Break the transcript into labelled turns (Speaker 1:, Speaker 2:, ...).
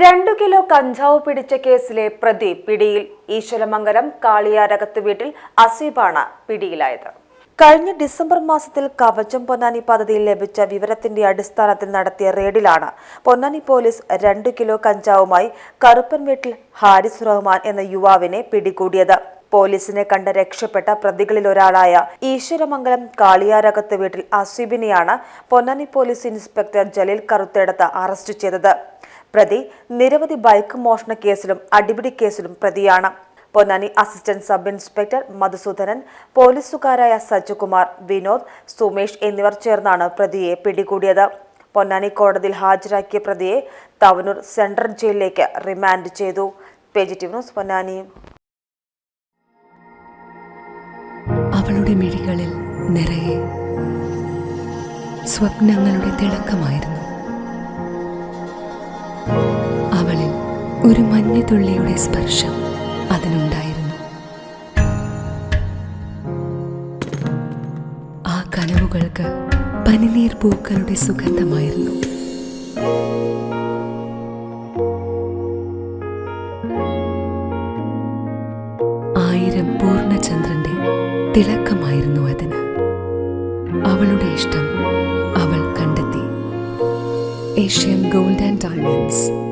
Speaker 1: രണ്ടു കിലോ കഞ്ചാവ് പിടിച്ച കേസിലെ പ്രതി പിടിയിൽ ഈശ്വരമംഗലം കാളിയാരകത്ത് വീട്ടിൽ അസീബാണ് പിടിയിലായത്. കഴിഞ്ഞ ഡിസംബർ മാസത്തിൽ കവചം പൊന്നാനി പദ്ധതിയിൽ ലഭിച്ച വിവരത്തിന്റെ അടിസ്ഥാനത്തിൽ നടത്തിയ റെയ്ഡിലാണ് പൊന്നാനി പോലീസ് രണ്ടു കിലോ കഞ്ചാവുമായി കറുപ്പൻ വീട്ടിൽ ഹാരിസ് റഹ്മാൻ എന്ന യുവാവിനെ പിടികൂടിയത്. പോലീസിനെ കണ്ട് രക്ഷപ്പെട്ട പ്രതികളിൽ ഒരാളായ ഈശ്വരമംഗലം കാളിയാരകത്ത് വീട്ടിൽ അസീബിനെയാണ് പൊന്നാനി പോലീസ് ഇൻസ്പെക്ടർ ജലീൽ കറുത്തെടുത്ത് അറസ്റ്റ് ചെയ്തത്. പ്രതി നിരവധി ബൈക്ക് മോഷണ കേസിലും അടിപിടി കേസിലും പ്രതിയാണ്. Ponnani assistant sub inspector Madhusoodanan പോലീസുകാരായ Sajjukumar Vinod Sumesh എന്നിവർ ചേർന്നാണ് പ്രതിയെ പിടികൂടിയത്. പൊന്നാനി കോടതിയിൽ ഹാജരാക്കിയ പ്രതിയെ തവനൂർ സെൻട്രൽ ജയിലിലേക്ക് റിമാൻഡ് ചെയ്തു. ന്യൂസ് പൊന്നാനി.
Speaker 2: അവളുടെ മിഴികളിൽ നിറയെ സ്വപ്നങ്ങളുടെ തിളക്കമായിരുന്നു. ഒരു മഞ്ഞുതുള്ളിയുടെ സ്പർശം അതിനുണ്ടായിരുന്നു. ആ കനവുകൾക്ക് പനിനീർ പൂക്കളുടെ സുഗന്ധമായിരുന്നു. ആയിരം പൂർണചന്ദ്രന്റെ തിളക്കമായിരുന്നു അതിന്. അവളുടെ ഇഷ്ടം അവൾ കണ്ടെത്തി. Asian gold and diamonds.